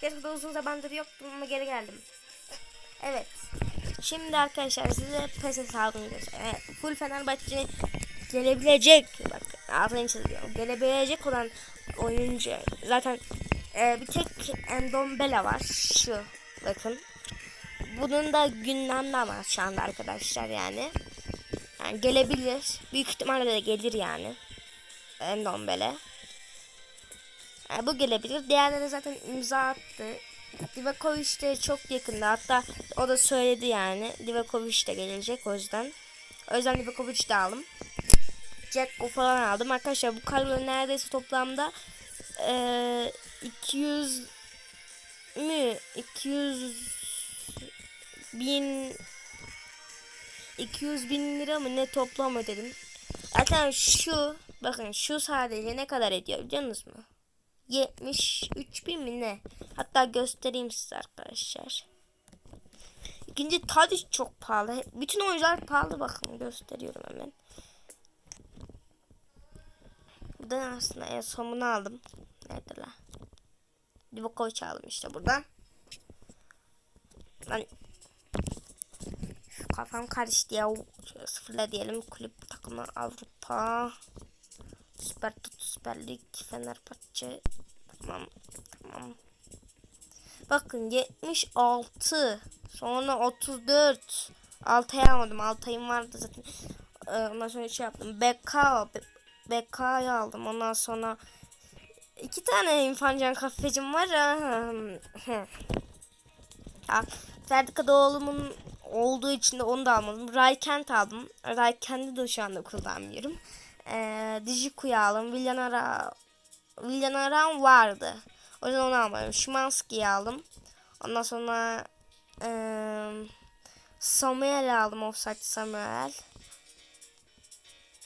Gerçekten uzun zamandır yoktum ama geri geldim. Evet. Şimdi arkadaşlar size PES hesabını göstereyim. Evet, full Fenerbahçe gelebilecek bak altını çiziyorum. Gelebilecek olan oyuncu zaten e, bir tek Endombele var şu bakın. Bunun da gündemde ama şu anda arkadaşlar yani. Yani gelebilir. Büyük ihtimalle de gelir yani. Endombele. Yani bu gelebilir. Diğerleri zaten imza attı. Divakovic de çok yakında. Hatta o da söyledi yani. Divakovic de gelecek o yüzden. O yüzden Divakovic de aldım. Jack falan aldım. Arkadaşlar bu kadro neredeyse toplamda eee 200 mü 200 bin 200 bin lira mı ne toplam ödedim. Zaten şu bakın şu sadece ne kadar ediyor biliyor musunuz mu? 73 bin mi ne? Hatta göstereyim size arkadaşlar. İkinci Tadic çok pahalı. Bütün oyuncular pahalı bakın gösteriyorum hemen. Buradan aslında en sonunu aldım. Nerede la? Divokovic aldım işte buradan. Ben kafam karıştı ya. Sıfırla diyelim. Kulüp takımı Avrupa. Süper Tut Süper Lig Fenerbahçe. Tamam. Tamam. Bakın 76. Sonra 34. Altay'ı almadım. Altay'ım vardı zaten. Ee, Ondan sonra şey yaptım. BK. BK'yı aldım. Ondan sonra iki tane infancan kafecim var. ya, Ferdi Kadıoğlu'nun olduğu için de onu da almadım. Raykent aldım. Raykent'i de şu anda kullanmıyorum. Ee, Dijiku'yu aldım. Villanara Villanaran vardı. O yüzden onu almadım. Şimanski'yi aldım. Ondan sonra ee, Samuel aldım. Offside Samuel.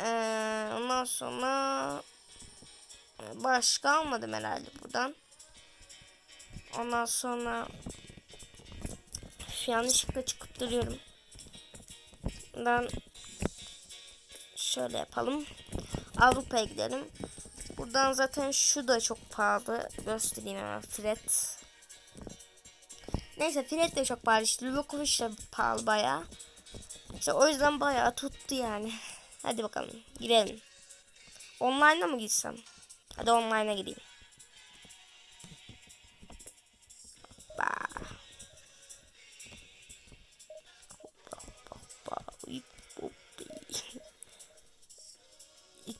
Ee, ondan sonra başka almadım herhalde buradan. Ondan sonra yanlışlıkla çıkıp duruyorum. Buradan şöyle yapalım. Avrupa'ya gidelim. Buradan zaten şu da çok pahalı. Göstereyim hemen Fred. Neyse Fred de çok pahalı. İşte Lukovic de pahalı baya. İşte o yüzden bayağı tuttu yani. Hadi bakalım girelim. Online'a mı gitsem? Hadi online'a gideyim.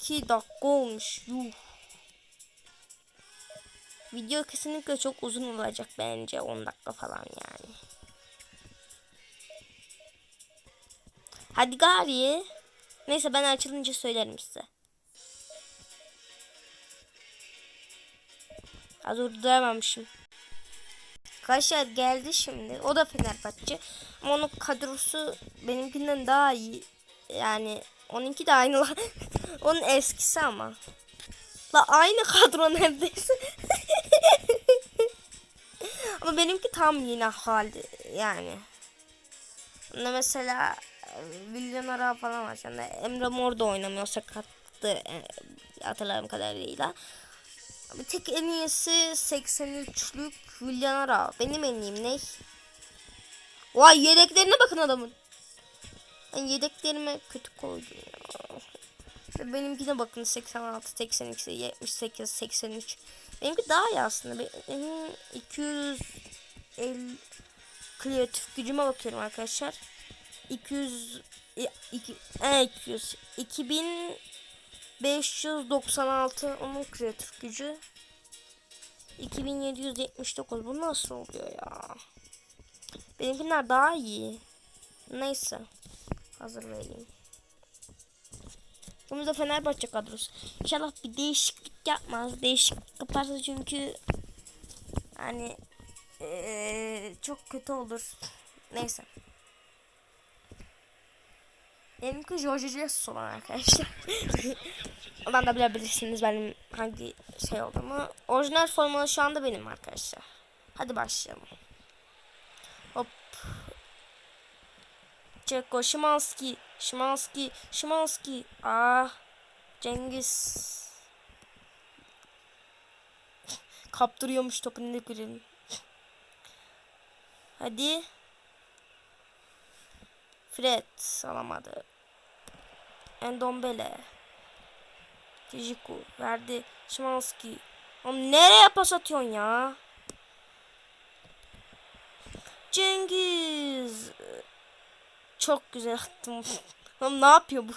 2 dakika olmuş. Yuh. Video kesinlikle çok uzun olacak bence 10 dakika falan yani. Hadi gari. Neyse ben açılınca söylerim size. Ha durduramamışım. Kaşar geldi şimdi. O da Fenerbahçe. Ama onun kadrosu benimkinden daha iyi. Yani onunki de aynı. la. onun eskisi ama. La aynı kadro neredeyse. ama benimki tam yine halde yani. Bunda mesela Villan Ara falan var. Anda Emre Mor da oynamıyor sakattı e, hatırladığım kadarıyla. Bir tek en iyisi 83'lük Villan Ara. Benim en iyim ne? Vay yedeklerine bakın adamın. Ben yedeklerime kötü koydum ya. İşte benimkine bakın 86, 82, 78, 83. Benimki daha iyi aslında. Benim 250 kreatif gücüme bakıyorum arkadaşlar. 200 2, e, 200 2596 onun kreatif gücü 2779 bu nasıl oluyor ya benimkiler daha iyi neyse hazır vereyim bunu da Fenerbahçe kadrosu İnşallah bir değişiklik yapmaz değişiklik yaparsa çünkü hani ee, çok kötü olur neyse Benimki George Jesus olan arkadaşlar. Ondan da bilebilirsiniz benim hangi şey olduğumu. Orijinal formalı şu anda benim arkadaşlar. Hadi başlayalım. Çeko, Şimanski, Şimanski, Şimanski. Ah. Cengiz. Kaptırıyormuş topu ne görelim. Hadi. Fred alamadı. Endombele. Tijiku verdi. Şimanski. Oğlum nereye pas atıyorsun ya? Cengiz. Çok güzel attım. Oğlum ne yapıyor bu?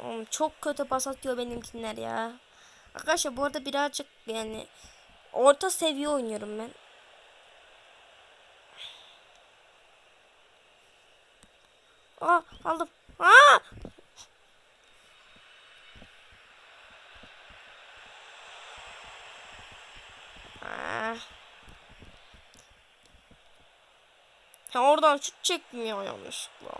Oğlum çok kötü pas atıyor benimkiler ya. Arkadaşlar bu arada birazcık yani orta seviye oynuyorum ben. Aa aldım. Aa! Ha oradan şut çekmiyor yanlışlıkla.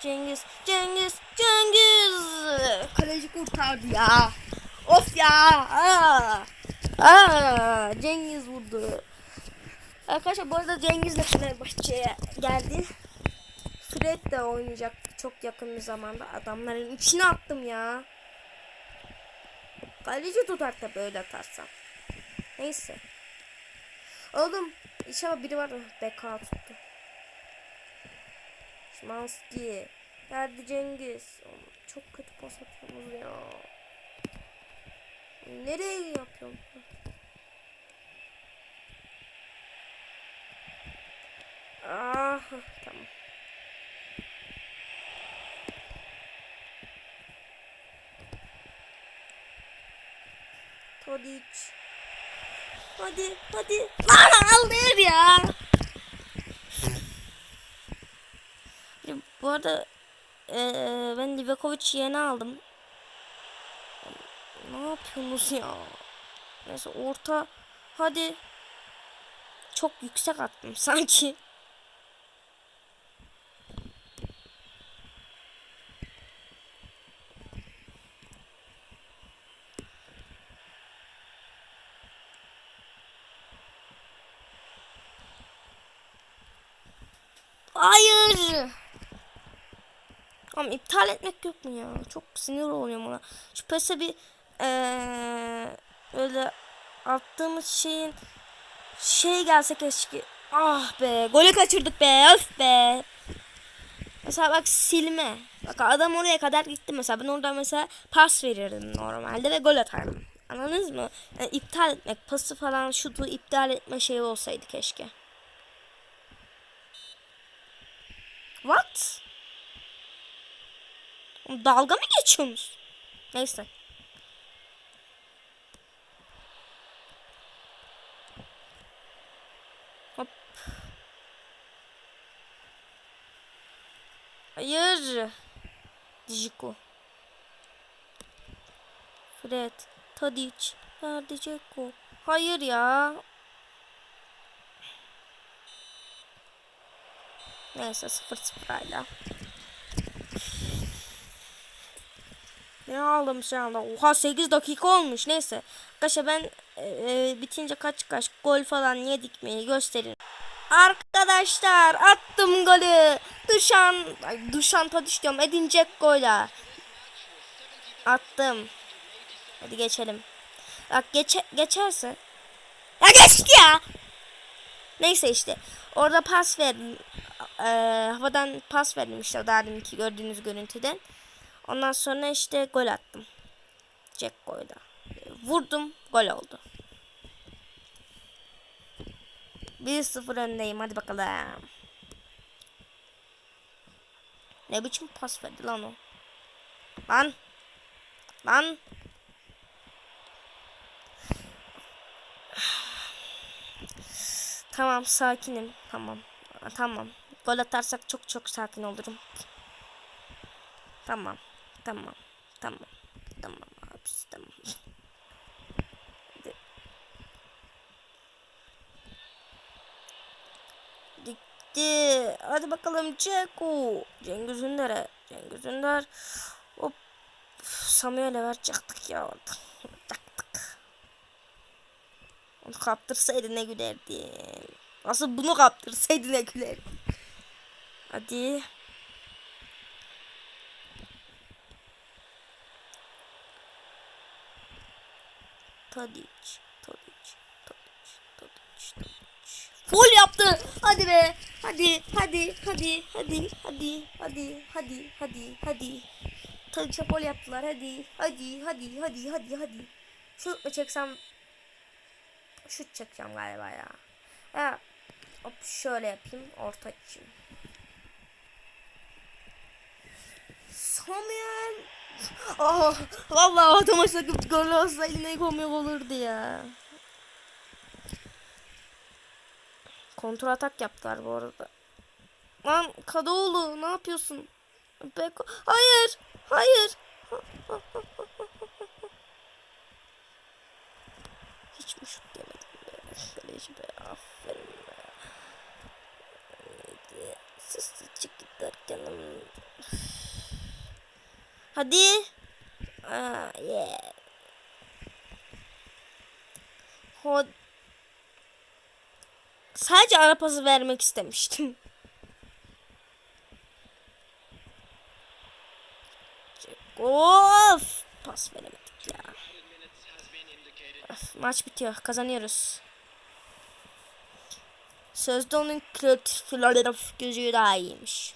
Cengiz, Cengiz, Cengiz. Kaleci kurtardı ya. Of ya. Aa. Aa, Cengiz vurdu. Arkadaşlar bu arada Cengiz de Fenerbahçe'ye geldi. Fred de oynayacak çok yakın bir zamanda. Adamların içine attım ya. Kaleci tutar da böyle atarsam. Neyse. Oğlum inşallah biri var da beka tuttu. Şimanski. Geldi Cengiz. Çok kötü pas atıyorsunuz ya. Nereye yapıyorum? Ah tamam. Tadic. Hadi hadi. Lan aldır ya. Bu arada eee ben Livakovic'i yeni aldım. Ne yapıyorsunuz ya? Neyse orta. Hadi. Çok yüksek attım sanki. Hayır. Ama iptal etmek yok mu ya? Çok sinir oluyorum ona. Şu pese bir ee, öyle attığımız şeyin şey gelse keşke. Ah be golü kaçırdık be öf be. Mesela bak silme. Bak adam oraya kadar gitti mesela. Ben orada mesela pas verirdim normalde ve gol atardım. Anladınız mı? Yani iptal etmek, pası falan şutu iptal etme şeyi olsaydı keşke. What? Dalga mı geçiyorsunuz? Neyse. Hop. Hayır. Dijiko. Fred. Tadic. Nerede Ceko? Hayır ya. Neyse 0-0 hala. Ne aldım şu anda? Oha 8 dakika olmuş. Neyse. Arkadaşlar ben e, bitince kaç kaç gol falan yedik mi gösterin. Arkadaşlar attım golü. Duşan, ay Duşan Tadiş diyorum. Edin Dzeko'yla. Attım. Hadi geçelim. Bak geçe, geçerse. Ya geçti ya. Neyse işte. Orada pas verdim. Ee, havadan pas verdim işte daha deminki gördüğünüz görüntüden. Ondan sonra işte gol attım. Jack koydu. Vurdum gol oldu. 1-0 öndeyim hadi bakalım. Ne biçim pas verdi lan o? Lan. Lan. Tamam sakinim. Tamam. Tamam. Gol atarsak çok çok sakin olurum. Tamam. Tamam. Tamam. Tamam abi tamam. Dikti. Hadi bakalım Ceko. Cengiz Ünder'e. Cengiz Ünder. Hop. Samuel'e verecektik ya orada. Onu kaptırsaydı ne gülerdi. Asıl bunu kaptırsaydı ne gülerdi. Hadi. Tadic, Tadic, Tadic, Tadic, Tadic. Full yaptı. Hadi be. Hadi, hadi, hadi, hadi, hadi, hadi, hadi, hadi, hadi. Tadic'e gol yaptılar. Hadi, hadi, hadi, hadi, hadi, hadi. Şut mu çeksem? Şut çekeceğim galiba ya. Ya, hop şöyle yapayım. Orta açayım. Samuel. Oh, vallahi maç sakıp gol olsaydı ne komik olurdu ya. Kontrol atak yaptılar bu arada. Lan Kadıoğlu ne yapıyorsun? Beko hayır. Hayır. Hiç mi şut demedim Kaleci be. Aferin be. Neydi? Sıslı çık giderken. Hadi. Aa, yeah. Hod Sadece ara pası vermek istemiştim. Of! Pas veremedik ya. Of, maç bitiyor. Kazanıyoruz. Sözde onun kreatif gözü daha iyiymiş.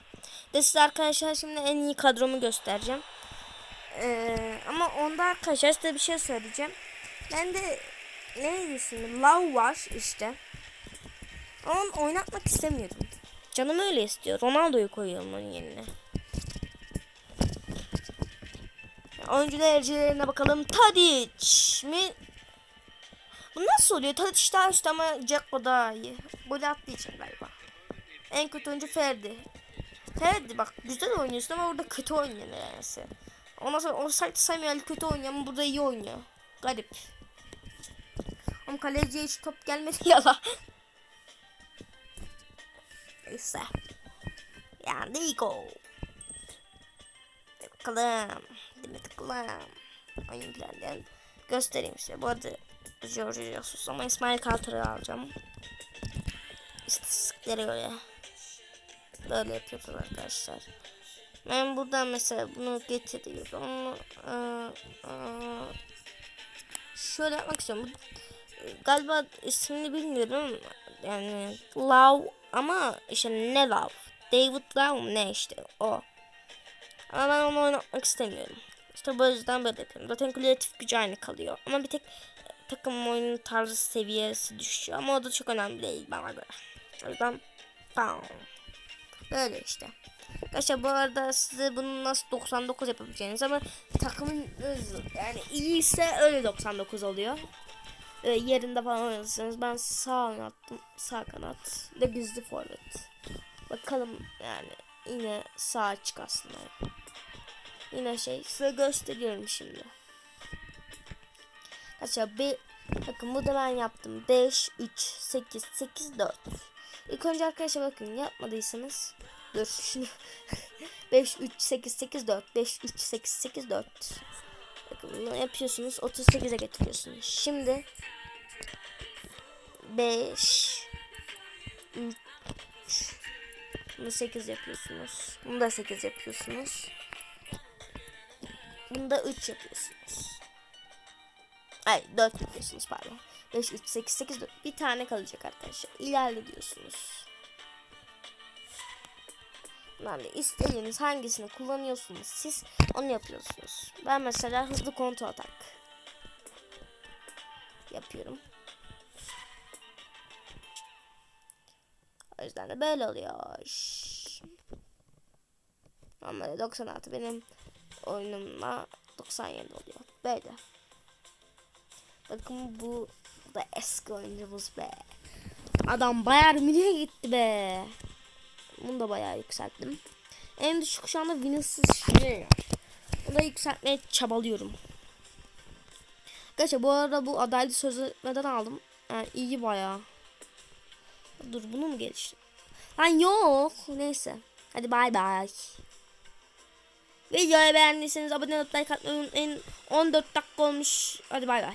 De size arkadaşlar şimdi en iyi kadromu göstereceğim. Ee, ama onda arkadaşlar size bir şey söyleyeceğim. Ben de neydi şimdi? Love var işte. Ama oynatmak istemiyorum. Canım öyle istiyor. Ronaldo'yu koyuyorum onun yerine. Oyuncu derecelerine bakalım. Tadic mi? Nasıl oluyor? Tadic daha üstte ama Dzeko daha iyi. Gol için galiba. En kötü oyuncu Ferdi. Ferdi bak güzel oynuyorsun ama orada kötü oynuyor nedense. Ondan sonra o Samuel kötü oynuyor ama burada iyi oynuyor. Garip. Ama kaleciye hiç top gelmedi ya la. Neyse. Yani iyi gol. Bakalım. Mi bakalım. Oyun planlarını göstereyim size. Bu arada George Jesus ama İsmail Kartal'ı alacağım. İstatistiklere göre. Böyle yapıyoruz arkadaşlar. Ben buradan mesela bunu getiriyorum. Iı, şöyle yapmak istiyorum. Galiba ismini bilmiyorum. Yani Love ama işte ne Love? David Love ne işte o. Ama ben onu oynatmak istemiyorum. İşte bu yüzden böyle yapıyorum. Zaten kreatif gücü aynı kalıyor. Ama bir tek takım oyunun tarzı seviyesi düşüyor. Ama o da çok önemli değil bana göre. O yüzden tamam. Böyle işte. Arkadaşlar bu arada size bunu nasıl 99 yapabileceğiniz ama takımın yani iyiyse öyle 99 oluyor. Ee, yerinde falan oynarsanız ben sağ oynattım. Sağ kanat ve gizli forvet. Bakalım yani yine sağ açık aslında. Yine şey size gösteriyorum şimdi. Arkadaşlar bir bakın bu da ben yaptım. 5 3 8 8 4. İlk önce arkadaşlar bakın yapmadıysanız dur şunu 5 3 8 8 4 5 3 8 8 4 Bakın bunu yapıyorsunuz 38'e getiriyorsunuz. Şimdi 5 3 bunu 8 yapıyorsunuz. Bunu da 8 yapıyorsunuz. Bunu da 3 yapıyorsunuz. Ay 4 yapıyorsunuz pardon. 5, 3, 8, 8, 4. Bir tane kalacak arkadaşlar. İlerle diyorsunuz. Yani istediğiniz hangisini kullanıyorsunuz siz onu yapıyorsunuz. Ben mesela hızlı kontrol atak yapıyorum. O yüzden de böyle oluyor. Normalde 96 benim oyunumla 97 oluyor. Böyle. Bakın bu da eski oyuncumuz be. Adam Bayern Münih'e gitti be. Bunu da bayağı yükselttim. En düşük şu anda Vinicius Junior. Bunu da yükseltmeye çabalıyorum. Arkadaşlar bu arada bu adaylı sözleşmeden aldım. Yani iyi bayağı. Dur bunu mu geliştir? Lan yok. Neyse. Hadi bay bay. Videoyu beğendiyseniz abone olup like atmayı unutmayın. 14 dakika olmuş. Hadi bay bay.